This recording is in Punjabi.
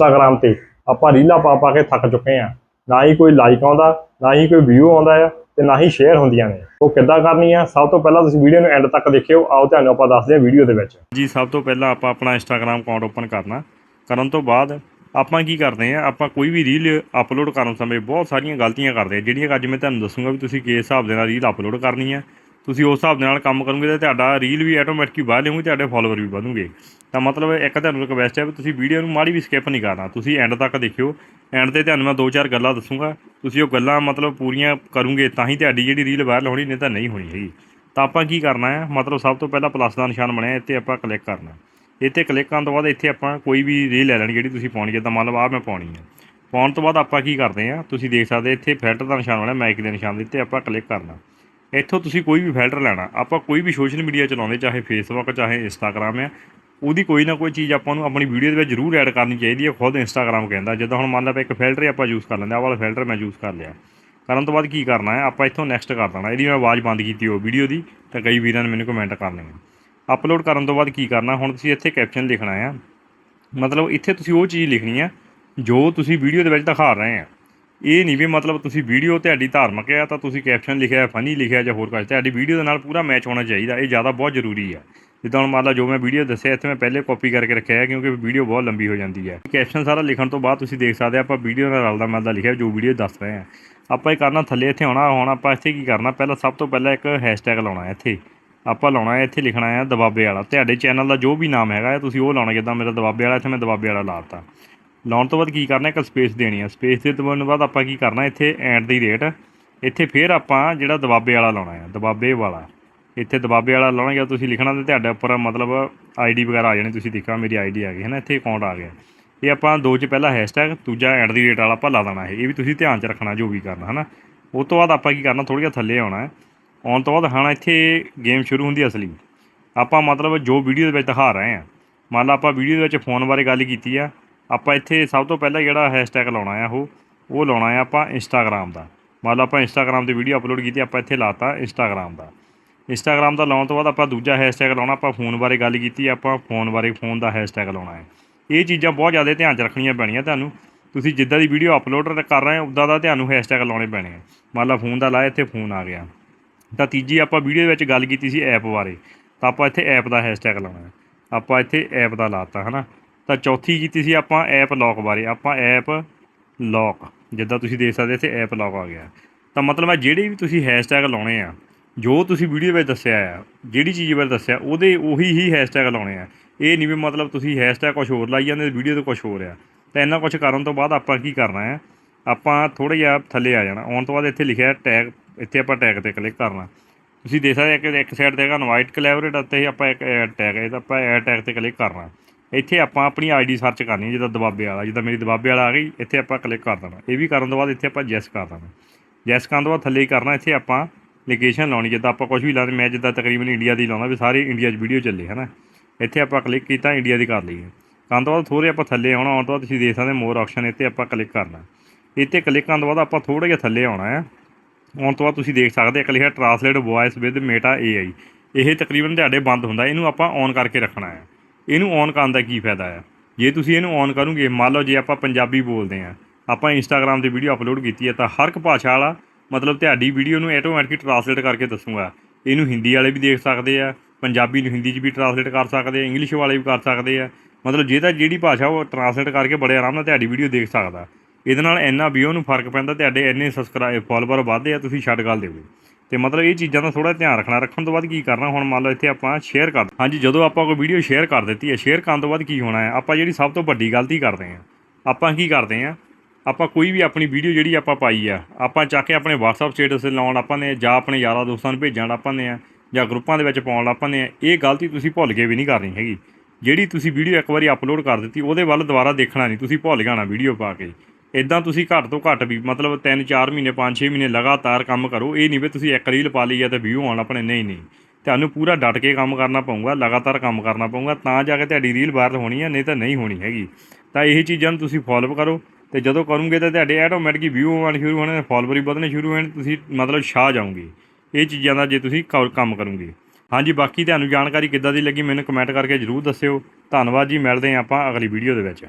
ਇੰਸਟਾਗ੍ਰਾਮ ਤੇ ਆਪਾਂ ਰੀਲਾਂ ਪਾ ਪਾ ਕੇ ਥੱਕ ਚੁੱਕੇ ਆ ਨਾ ਹੀ ਕੋਈ ਲਾਈਕ ਆਉਂਦਾ, ਨਾ ਹੀ ਕੋਈ ਵਿਊ ਆਉਂਦਾ ਆ ਤੇ ਨਾ ਹੀ ਸ਼ੇਅਰ ਹੁੰਦੀਆਂ ਨੇ। ਉਹ ਕਿੱਦਾਂ ਕਰਨੀ ਆ? ਸਭ ਤੋਂ ਪਹਿਲਾਂ ਤੁਸੀਂ ਵੀਡੀਓ ਨੂੰ ਐਂਡ ਤੱਕ ਦੇਖਿਓ। ਆਓ ਤੁਹਾਨੂੰ ਆਪਾਂ ਦੱਸਦੇ ਹਾਂ ਵੀਡੀਓ ਦੇ ਵਿੱਚ। ਜੀ, ਸਭ ਤੋਂ ਪਹਿਲਾਂ ਆਪਾਂ ਆਪਣਾ ਇੰਸਟਾਗ੍ਰਾਮ ਅਕਾਊਂਟ ਓਪਨ ਕਰਨਾ। ਕਰਨ ਤੋਂ ਬਾਅਦ ਆਪਾਂ ਕੀ ਕਰਦੇ ਆ ਆਪਾਂ ਕੋਈ ਵੀ ਰੀਲ ਅਪਲੋਡ ਕਰਨ ਸਮੇਂ ਬਹੁਤ ਸਾਰੀਆਂ ਗਲਤੀਆਂ ਕਰਦੇ ਆ ਜਿਹੜੀਆਂ ਅੱਜ ਮੈਂ ਤੁਹਾਨੂੰ ਦੱਸੂੰਗਾ ਵੀ ਤੁਸੀਂ ਕਿਸ ਹਿਸਾਬ ਦੇ ਨਾਲ ਰੀਲ ਅਪਲੋਡ ਕਰਨੀ ਆ। ਤੁਸੀਂ ਉਸ ਹਿਸਾਬ ਦੇ ਨਾਲ ਕੰਮ ਕਰੋਗੇ ਤਾਂ ਤੁਹਾਡਾ ਰੀਲ ਵੀ ਆਟੋਮੈਟਿਕਲੀ ਬਾਹਰ ਲਿਆਉਂਗੇ, ਤੁਹਾਡੇ ਫਾਲੋਅਰ ਵੀ ਵਧੂਗੇ ਤਾਂ ਮਤਲਬ ਇੱਕ ਤੁਹਾਨੂੰ ਰਿਕਵੈਸਟ ਹੈ ਵੀ ਤੁਸੀਂ ਵੀਡੀਓ ਨੂੰ ਮਾੜੀ ਵੀ ਸਕਿਪ ਨਹੀਂ ਕਰਨਾ। ਤੁਸੀਂ ਐਂਡ ਤੱਕ ਦੇਖਿਓ। ਐਂਡ ਤੇ ਤੁਹਾਨੂੰ ਮੈਂ ਦੋ ਚਾਰ ਗੱਲਾਂ ਦੱਸੂੰਗਾ। ਤੁਸੀਂ ਉਹ ਗੱਲਾਂ ਮਤਲਬ ਪੂਰੀਆਂ ਕਰੋਗੇ ਤਾਂ ਹੀ ਤੁਹਾਡੀ ਜਿਹੜੀ ਰੀਲ ਵਾਇਰਲ ਹੋਣੀ ਨਹੀਂ ਤਾਂ ਨਹੀਂ ਹੋਣੀ ਹੈਗੀ। ਤਾਂ ਆਪਾਂ ਕੀ ਕਰਨਾ ਹੈ? ਮਤਲਬ ਸਭ ਤੋਂ ਪਹਿਲਾਂ ਪਲੱਸ ਦਾ ਨਿਸ਼ਾਨ ਬਣਿਆ, ਇੱਥੇ ਆਪਾਂ ਕਲਿੱਕ ਕਰਨਾ ਇੱਥੇ ਕਲਿੱਕ ਕਰਨ ਤੋਂ ਬਾਅਦ ਇੱਥੇ ਆਪਾਂ ਕੋਈ ਵੀ ਰੀਲ ਲੈ ਲੈਣੀ ਜਿਹੜੀ ਤੁਸੀਂ ਪਾਉਣੀ ਜਿੱਦਾਂ ਮੰਨ ਲਓ ਆਹ ਮੈਂ ਪਾਉਣੀ ਹੈ। ਪਾਉਣ ਤੋਂ ਬਾਅਦ ਆਪਾਂ ਕੀ ਕਰਦੇ ਹਾਂ? ਤੁਸੀਂ ਦੇਖ ਸਕਦੇ ਇੱਥੇ ਫਿਲਟਰ ਦਾ ਨਿਸ਼ਾਨ ਬਣਿਆ ਮਾਈਕ ਦੇ ਨਿਸ਼ਾਨ ਦੇ ਉੱਤੇ ਆਪਾਂ ਕਲਿੱਕ ਕਰਨਾ। ਇੱਥੋਂ ਤੁਸੀਂ ਕੋਈ ਵੀ ਫਿਲਟਰ ਲੈਣਾ, ਆਪਾਂ ਕੋਈ ਵੀ ਸੋਸ਼ਲ ਮੀਡੀਆ ਚਲਾਉਂਦੇ, ਚਾਹੇ ਫੇਸਬੁੱਕ ਚਾਹੇ ਇੰਸਟਾਗ੍ਰਾਮ ਹੈ ਉਹਦੀ ਕੋਈ ਨਾ ਕੋਈ ਚੀਜ਼ ਆਪਾਂ ਨੂੰ ਆਪਣੀ ਵੀਡੀਓ ਦੇ ਵਿੱਚ ਜ਼ਰੂਰ ਐਡ ਕਰਨੀ ਚਾਹੀਦੀ ਹੈ ਖੁਦ ਇੰਸਟਾਗ੍ਰਾਮ ਕਹਿੰਦਾ। ਜਿੱਦਾਂ ਹੁਣ ਮੰਨ ਲਓ ਇੱਕ ਫਿਲਟਰ ਹੀ ਆਪਾਂ ਯੂਜ਼ ਕਰ ਲੈਂਦੇ ਆਹ ਵਾਲਾ ਫਿਲਟਰ ਮੈਂ ਯੂਜ਼ ਕਰ ਲਿਆ। ਕਰਨ ਤੋਂ ਬਾਅਦ ਕੀ ਕਰਨਾ ਹੈ, ਆਪਾਂ ਇੱਥੋਂ ਨੈਕਸਟ ਕਰ ਦੇਣਾ। ਇਹਦੀ ਮੈਂ ਆਵਾਜ਼ ਬੰਦ ਕੀਤੀ ਉਹ ਵੀਡੀਓ ਦੀ, ਤਾਂ ਕਈ ਵੀਰਾਂ ਨੇ ਮੈਨੂੰ ਕਮੈਂਟ ਕਰਨੇ ਆ ਅਪਲੋਡ ਕਰਨ ਤੋਂ ਬਾਅਦ ਕੀ ਕਰਨਾ, ਹੁਣ ਤੁਸੀਂ ਇੱਥੇ ਕੈਪਸ਼ਨ ਲਿਖਣਾ ਆ। ਮਤਲਬ ਇੱਥੇ ਤੁਸੀਂ ਉਹ ਚੀਜ਼ ਲਿਖਣੀ ਹੈ ਜੋ ਤੁਸੀਂ ਵੀਡੀਓ ਦੇ ਵਿੱਚ ਦਿਖਾ ਰਹੇ ਆ। ਇਹ ਨਹੀਂ ਵੀ ਮਤਲਬ ਤੁਸੀਂ ਵੀਡੀਓ ਤੁਹਾਡੀ ਧਾਰਮਿਕ ਹੈ ਤਾਂ ਤੁਸੀਂ ਕੈਪਸ਼ਨ ਲਿਖਿਆ ਫਨੀ ਲਿਖਿਆ ਜਾਂ ਹੋਰ ਕੁਝ ਤੁਹਾਡੀ ਵੀਡੀਓ ਦੇ ਨਾਲ ਪੂਰਾ ਮੈਚ ਹੋਣਾ ਚਾਹੀਦਾ। ਇਹ ਜ਼ਿਆਦਾ ਬਹੁਤ ਜ਼ਰੂਰੀ ਹੈ। ਜਿੱਦਾਂ ਹੁਣ ਮੰਨ ਲਾ ਜੋ ਮੈਂ ਵੀਡੀਓ ਦੱਸਿਆ, ਇੱਥੇ ਮੈਂ ਪਹਿਲੇ ਕਾਪੀ ਕਰਕੇ ਰੱਖਿਆ ਹੈ ਕਿਉਂਕਿ ਵੀਡੀਓ ਬਹੁਤ ਲੰਬੀ ਹੋ ਜਾਂਦੀ ਹੈ। ਕੈਪਸ਼ਨ ਸਾਰਾ ਲਿਖਣ ਤੋਂ ਬਾਅਦ ਤੁਸੀਂ ਦੇਖ ਸਕਦੇ ਆਪਾਂ ਵੀਡੀਓ ਨਾਲ ਰਲਦਾ ਮਿਲਦਾ ਲਿਖਿਆ ਜੋ ਵੀਡੀਓ ਦੱਸ ਰਹੇ ਆ ਆਪਾਂ ਇਹ ਕਰਨਾ ਥੱਲੇ ਇੱਥੇ ਆਉਣਾ, ਹੁਣ ਆਪਾਂ ਇੱਥੇ ਕੀ ਕਰਨਾ? ਪਹਿਲਾਂ ਸਭ ਤੋਂ ਪਹਿਲਾਂ ਇੱਕ ਹੈਸ਼ਟੈਗ ਲਾਉਣਾ ਹੈ ਇੱਥੇ। ਆਪਾਂ ਲਾਉਣਾ ਹੈ, ਇੱਥੇ ਲਿਖਣਾ ਹੈ ਦਬਾਬੇ ਵਾਲਾ। ਤੁਹਾਡੇ ਚੈਨਲ ਦਾ ਜੋ ਵੀ ਨਾਮ ਹੈਗਾ ਹੈ ਤੁਸੀਂ ਉਹ ਲਾਉਣਾ ਜਿੱਦਾਂ ਮੇਰਾ ਦਬਾਬੇ ਵਾਲਾ, ਇੱਥੇ ਮੈਂ ਦਬਾਬੇ ਵਾਲਾ ਲਾਤਾ ਲਾਉਣ ਤੋਂ ਬਾਅਦ ਕੀ ਕਰਨਾ, ਇੱਕ ਸਪੇਸ ਦੇਣੀ ਆ। ਸਪੇਸ ਦੇ ਤੋਂ ਬਾਅਦ ਆਪਾਂ ਕੀ ਕਰਨਾ, ਇੱਥੇ ਐਂਡ ਦੀ ਰੇਟ ਇੱਥੇ ਫਿਰ ਆਪਾਂ ਜਿਹੜਾ ਦਬਾਬੇ ਵਾਲਾ ਲਾਉਣਾ ਆ, ਦਬਾਬੇ ਵਾਲਾ। ਇੱਥੇ ਦਬਾਬੇ ਵਾਲਾ ਲਾਉਣਾ ਜਾਂ ਤੁਸੀਂ ਲਿਖਣਾ ਤੇ ਤੁਹਾਡੇ ਉੱਪਰ ਮਤਲਬ ਆਈਡੀ ਵਗੈਰਾ ਆ ਜਾਣੀ, ਤੁਸੀਂ ਦੇਖਾਂ ਮੇਰੀ ਆਈਡੀ ਆ ਗਈ ਹੈ ਨਾ ਇੱਥੇ ਅਕਾਊਂਟ ਆ ਗਿਆ। ਇਹ ਆਪਾਂ ਦੋ ਚ ਪਹਿਲਾ ਹੈਸ਼ਟੈਗ ਦੂਜਾ ਐਂਡ ਦੀ ਰੇਟ ਵਾਲਾ ਆਪਾਂ ਲਾ ਦੇਣਾ ਹੈ ਇਹ ਵੀ ਤੁਸੀਂ ਧਿਆਨ ਚ ਰੱਖਣਾ ਜੋ ਵੀ ਕਰਨਾ ਹੈ ਨਾ ਉਸ ਤੋਂ ਬਾਅਦ ਆਪਾਂ ਕੀ ਕਰਨਾ, ਥੋੜ੍ਹਾ ਜਿਹਾ ਥੱਲੇ ਆਉਣਾ। ਹੈ ਆਉਣ ਤੋਂ ਬਾਅਦ ਹਾਂ ਇੱਥੇ ਗੇਮ ਸ਼ੁਰੂ ਹੁੰਦੀ ਅਸਲੀ। ਆਪਾਂ ਮਤਲਬ ਜੋ ਵੀਡੀਓ ਦੇ ਵਿੱਚ ਦਿਖਾ ਰਹੇ ਹਾਂ ਮੰਨ ਲਾ ਆਪਾਂ ਵੀਡੀਓ ਦੇ ਵਿੱਚ ਫੋਨ ਬਾਰੇ ਗੱਲ ਕੀਤੀ ਆ। ਆਪਾਂ ਇੱਥੇ ਸਭ ਤੋਂ ਪਹਿਲਾਂ ਜਿਹੜਾ ਹੈਸ਼ਟੈਗ ਲਾਉਣਾ ਆ ਉਹ ਉਹ ਲਾਉਣਾ ਆ ਆਪਾਂ ਇੰਸਟਾਗ੍ਰਾਮ ਦਾ। ਮੰਨ ਲਓ ਆਪਾਂ ਇੰਸਟਾਗ੍ਰਾਮ ਤੇ ਵੀਡੀਓ ਅਪਲੋਡ ਕੀਤੀ, ਆਪਾਂ ਇੱਥੇ ਲਾਤਾ ਇੰਸਟਾਗ੍ਰਾਮ ਦਾ। ਇੰਸਟਾਗ੍ਰਾਮ ਦਾ ਲਾਉਣ ਤੋਂ ਬਾਅਦ ਆਪਾਂ ਦੂਜਾ ਹੈਸ਼ਟੈਗ ਲਾਉਣਾ, ਆਪਾਂ ਫੋਨ ਬਾਰੇ ਗੱਲ ਕੀਤੀ, ਆਪਾਂ ਫੋਨ ਬਾਰੇ ਫੋਨ ਦਾ ਹੈਸ਼ਟੈਗ ਲਾਉਣਾ ਹੈ ਇਹ ਚੀਜ਼ਾਂ ਬਹੁਤ ਜ਼ਿਆਦਾ ਧਿਆਨ 'ਚ ਰੱਖਣੀਆਂ ਪੈਣੀਆਂ ਤੁਹਾਨੂੰ। ਤੁਸੀਂ ਜਿੱਦਾਂ ਦੀ ਵੀਡੀਓ ਅਪਲੋਡ ਕਰ ਰਹੇ ਹੋ, ਉੱਦਾਂ ਦਾ ਤੁਹਾਨੂੰ ਹੈਸ਼ਟੈਗ ਲਾਉਣੇ ਪੈਣੇ ਆ। ਮੰਨ ਲਓ ਫੋਨ ਦਾ ਲਾਇਆ, ਇੱਥੇ ਫੋਨ ਆ ਗਿਆ। ਤਾਂ ਤੀਜੀ ਆਪਾਂ ਵੀਡੀਓ ਵਿੱਚ ਗੱਲ ਕੀਤੀ ਸੀ ਐਪ ਬਾਰੇ। ਤਾਂ ਆਪਾਂ ਇੱਥੇ ਐਪ ਦਾ ਹੈਸ਼ਟੈਗ ਲਾਉਣਾ ਆਪਾਂ ਇੱਥੇ ਐਪ ਦਾ ਲਾਤਾ, ਹਨਾ? ਤਾਂ ਚੌਥੀ ਕੀਤੀ ਸੀ ਆਪਾਂ ਐਪ ਲੌਕ ਬਾਰੇ, ਆਪਾਂ ਐਪ ਲੌਕ ਜਿੱਦਾਂ ਤੁਸੀਂ ਦੇਖ ਸਕਦੇ ਇੱਥੇ ਐਪ ਲੌਕ ਆ ਗਿਆ। ਤਾਂ ਮਤਲਬ ਹੈ ਜਿਹੜੇ ਵੀ ਤੁਸੀਂ ਹੈਸ਼ਟੈਗ ਲਾਉਣੇ ਆ, ਜੋ ਤੁਸੀਂ ਵੀਡੀਓ ਵਿੱਚ ਦੱਸਿਆ ਆ, ਜਿਹੜੀ ਚੀਜ਼ ਬਾਰੇ ਦੱਸਿਆ, ਉਹਦੇ ਉਹੀ ਹੀ ਹੈਸ਼ਟੈਗ ਲਾਉਣੇ ਆ। ਇਹ ਨਹੀਂ ਵੀ ਮਤਲਬ ਤੁਸੀਂ ਹੈਸ਼ਟੈਗ ਕੁਝ ਹੋਰ ਲਾਈ ਜਾਂਦੇ ਵੀਡੀਓ ਤੇ ਕੁਝ ਹੋਰ ਆ। ਤਾਂ ਇਹਨਾਂ ਕੁਝ ਕਰਨ ਤੋਂ ਬਾਅਦ ਆਪਾਂ ਕੀ ਕਰਨਾ ਹੈ ਆਪਾਂ ਥੋੜਾ ਜਿਹਾ ਥੱਲੇ ਆ ਜਾਣਾ। ਆਉਣ ਤੋਂ ਬਾਅਦ ਇੱਥੇ ਲਿਖਿਆ ਟੈਗ ਇੱਥੇ ਆਪਾਂ ਟੈਗ ਤੇ ਕਲਿੱਕ ਕਰਨਾ। ਤੁਸੀਂ ਦੇਖ ਸਕਦੇ ਇੱਕ ਇੱਕ ਸਾਈਡ ਤੇ ਹੈਗਾ ਇਨਵਾਈਟ ਕੋਲੈਬੋਰੇਟ ਅਤੇ ਆਪਾਂ ਇੱਕ ਐਡ ਟੈਗ ਹੈ ਤਾਂ ਆਪਾਂ ਐਡ ਟੈਗ ਤੇ ਕਲਿੱਕ ਕਰਨਾ। ਇੱਥੇ ਆਪਾਂ ਆਪਣੀ ਆਈਡੀ ਸਰਚ ਕਰਨੀ ਹੈ, ਜਿੱਦਾਂ ਦਬਾਬੇ ਵਾਲਾ, ਜਿੱਦਾਂ ਮੇਰੀ ਦਬਾਬੇ ਵਾਲਾ ਆ ਗਈ, ਇੱਥੇ ਆਪਾਂ ਕਲਿੱਕ ਕਰ ਦੇਣਾ। ਇਹ ਵੀ ਕਰਨ ਤੋਂ ਬਾਅਦ ਇੱਥੇ ਆਪਾਂ ਜੈਸ ਕਰ ਦੇਣਾ। ਜੈਸ ਕਰਨ ਤੋਂ ਬਾਅਦ ਥੱਲੇ ਹੀ ਕਰਨਾ, ਇੱਥੇ ਆਪਾਂ ਲੋਕੇਸ਼ਨ ਲਾਉਣੀ, ਜਿੱਦਾਂ ਆਪਾਂ ਕੁਝ ਵੀ ਲਾਉਂਦੇ, ਮੈਂ ਜਿੱਦਾਂ ਤਕਰੀਬਨ ਇੰਡੀਆ ਦੀ ਲਾਉਂਦਾ, ਵੀ ਸਾਰੇ ਇੰਡੀਆ 'ਚ ਵੀਡੀਓ ਚੱਲੇ ਹੈ ਨਾ ਇੱਥੇ ਆਪਾਂ ਕਲਿੱਕ ਕੀਤਾ ਇੰਡੀਆ ਦੀ ਕਰ ਲਈਏ ਕਰਨ ਤੋਂ ਬਾਅਦ ਥੋੜੇ ਆਪਾਂ ਥੱਲੇ ਆਉਣਾ, ਆਉਣ ਤੋਂ ਬਾਅਦ ਤੁਸੀਂ ਦੇਖ ਸਕਦੇ ਮੋਰ ਆਪਸ਼ਨ ਇੱਥੇ ਆਪਾਂ ਕਲਿੱਕ ਕਰਨਾ। ਇੱਥੇ ਕਲਿੱਕ ਕਰਨ ਤੋਂ ਬਾਅਦ ਆਪਾਂ ਥੋੜਾ ਜਿਹਾ ਥੱਲੇ ਆਉਣਾ ਹੈ। ਆਉਣ ਤੋਂ ਬਾਅਦ ਤੁਸੀਂ ਦੇਖ ਸਕਦੇ ਇੱਕ ਲਿਖਿਆ translate voice with Meta AI ਇਹ ਤਕਰੀਬਨ ਤੁਹਾਡੇ ਬੰਦ ਹੁੰਦਾ, ਇਹਨੂੰ ਆਪਾਂ ਔਨ ਕਰਕੇ ਰੱਖਣਾ ਹੈ। ਇਹਨੂੰ ਔਨ ਕਰਨ ਦਾ ਕੀ ਫਾਇਦਾ ਹੈ ਜੇ ਤੁਸੀਂ ਇਹਨੂੰ ਔਨ ਕਰੋਗੇ, ਮੰਨ ਲਓ ਜੇ ਆਪਾਂ ਪੰਜਾਬੀ ਬੋਲਦੇ ਆ ਆਪਾਂ ਇੰਸਟਾਗ੍ਰam ਤੇ ਵੀਡੀਓ ਅਪਲੋਡ ਕੀਤੀ ਹੈ, ਤਾਂ ਹਰ ਇੱਕ ਭਾਸ਼ਾ ਵਾਲਾ, ਮਤਲਬ ਤੁਹਾਡੀ ਵੀਡੀਓ ਨੂੰ ਆਟੋਮੈਟਿਕਲੀ ਟਰਾਂਸਲੇਟ ਕਰਕੇ ਦੱਸੂਗਾ। ਇਹਨੂੰ ਹਿੰਦੀ ਵਾਲੇ ਵੀ ਦੇਖ ਸਕਦੇ ਆ, ਪੰਜਾਬੀ ਨੂੰ ਹਿੰਦੀ 'ਚ ਵੀ ਟਰਾਂਸਲੇਟ ਕਰ ਸਕਦੇ ਆ ਇੰਗਲਿਸ਼ ਵਾਲੇ ਵੀ ਕਰ ਸਕਦੇ ਆ। ਮਤਲਬ ਜੇ ਤਾਂ ਜਿਹੜੀ ਭਾਸ਼ਾ ਉਹ ਟਰਾਂਸਲੇਟ ਕਰਕੇ ਬੜੇ ਆਰਾਮ ਨਾਲ ਤੁਹਾਡੀ ਵੀਡੀਓ ਦੇਖ ਸਕਦਾ। ਇਹਦੇ ਨਾਲ ਇੰਨਾ ਵੀਓ ਨੂੰ ਫ਼ਰਕ ਪੈਂਦਾ, ਤੁਹਾਡੇ ਇੰਨੇ ਸਬਸਕ੍ਰਾਈਬ ਫਾਲੋਅਰ ਵਧਦੇ ਆ, ਤੁਸੀਂ ਛੱਡ ਗੱਲ ਦਿਓ। ਤੇ ਮਤਲਬ ਇਹ ਚੀਜ਼ਾਂ ਦਾ ਥੋੜਾ ਧਿਆਨ ਰੱਖਣਾ, ਰੱਖਣ ਤੋਂ ਬਾਅਦ ਕੀ ਕਰਨਾ, ਹੁਣ ਮੰਨ ਲਓ ਇੱਥੇ ਆਪਾਂ ਸ਼ੇਅਰ ਕਰ ਹਾਂਜੀ, ਜਦੋਂ ਆਪਾਂ ਕੋਈ ਵੀਡੀਓ ਸ਼ੇਅਰ ਕਰ ਦਿੱਤੀ ਹੈ ਸ਼ੇਅਰ ਕਰਨ ਤੋਂ ਬਾਅਦ ਕੀ ਹੋਣਾ ਹੈ? ਆਪਾਂ ਜਿਹੜੀ ਸਭ ਤੋਂ ਵੱਡੀ ਗਲਤੀ ਕਰਦੇ ਹਾਂ, ਆਪਾਂ ਕੀ ਕਰਦੇ ਹਾਂ? ਆਪਾਂ ਕੋਈ ਵੀ ਆਪਣੀ ਵੀਡੀਓ ਜਿਹੜੀ ਆਪਾਂ ਪਾਈ ਆ, ਆਪਾਂ ਚੱਕ ਕੇ ਆਪਣੇ WhatsApp ਸਟੇਟਸ ਤੇ ਲਾਉਣ ਆਪਾਂ ਨੇ, ਜਾਂ ਆਪਣੇ ਯਾਰਾਂ ਦੋਸਤਾਂ ਨੂੰ ਭੇਜਣ ਆਪਾਂ ਨੇ ਆ ਜਾਂ ਗਰੁੱਪਾਂ ਦੇ ਵਿੱਚ ਪਾਉਣ ਆਪਾਂ ਨੇ ਆ ਇਹ ਗਲਤੀ ਤੁਸੀਂ ਭੁੱਲ ਕੇ ਵੀ ਨਹੀਂ ਕਰਨੀ ਹੈਗੀ। ਜਿਹੜੀ ਤੁਸੀਂ ਵੀਡੀਓ ਇੱਕ ਵਾਰੀ ਅਪਲੋਡ ਕਰ ਦਿੱਤੀ, ਉਹਦੇ ਵੱਲ ਦੁਬਾਰਾ ਦੇਖਣਾ ਨਹੀਂ, ਤੁਸੀਂ ਭੁੱਲ ਜਾਣਾ ਵੀਡੀਓ ਪਾ ਕੇ। ਇਦਾਂ ਤੁਸੀਂ ਘੱਟ ਤੋਂ ਘੱਟ ਵੀ ਮਤਲਬ 3-4 ਮਹੀਨੇ 5-6 ਮਹੀਨੇ ਲਗਾਤਾਰ ਕੰਮ ਕਰੋ, ਇਹ ਨਹੀਂ ਵੀ ਤੁਸੀਂ ਇੱਕ ਰੀਲ ਪਾ ਲਈ ਆ ਤੇ ਵਿਊ ਆਉਣ ਆਪਣੇ, ਨਹੀਂ ਨਹੀਂ। ਤੁਹਾਨੂੰ ਪੂਰਾ ਡਟ ਕੇ ਕੰਮ ਕਰਨਾ ਪਊਗਾ, ਲਗਾਤਾਰ ਕੰਮ ਕਰਨਾ ਪਊਗਾ, ਤਾਂ ਜਾ ਕੇ ਤੁਹਾਡੀ ਰੀਲ ਵਾਇਰਲ ਹੋਣੀ ਹੈ ਨਹੀਂ ਤਾਂ ਨਹੀਂ ਹੋਣੀ ਹੈਗੀ। ਤਾਂ ਇਹ ਚੀਜ਼ਾਂ ਨੂੰ ਤੁਸੀਂ ਫੋਲੋ ਕਰੋ ਤੇ ਜਦੋਂ ਕਰੋਗੇ ਤਾਂ ਤੁਹਾਡੇ ਆਟੋਮੈਟਿਕ ਵਿਊ ਆਉਣ ਸ਼ੁਰੂ ਹੋਣੇ ਫਾਲੋਅਰ ਵੀ ਵਧਣੇ ਸ਼ੁਰੂ ਹੋਣੇ, ਤੁਸੀਂ ਮਤਲਬ ਛਾ ਜਾਓਗੇ। ਇਹ ਚੀਜ਼ਾਂ ਦਾ ਜੇ ਤੁਸੀਂ ਕ- ਕੰਮ ਕਰੋਗੇ। ਹਾਂਜੀ, ਬਾਕੀ ਤੁਹਾਨੂੰ ਜਾਣਕਾਰੀ ਕਿੱਦਾਂ ਦੀ ਲੱਗੀ ਮੈਨੂੰ ਕਮੈਂਟ ਕਰਕੇ ਜਰੂਰ ਦੱਸਿਓ। ਧੰਨਵਾਦ ਜੀ, ਮਿਲਦੇ ਹਾਂ ਆਪਾਂ ਅਗਲੀ ਵੀਡੀਓ ਦੇ ਵਿੱਚ।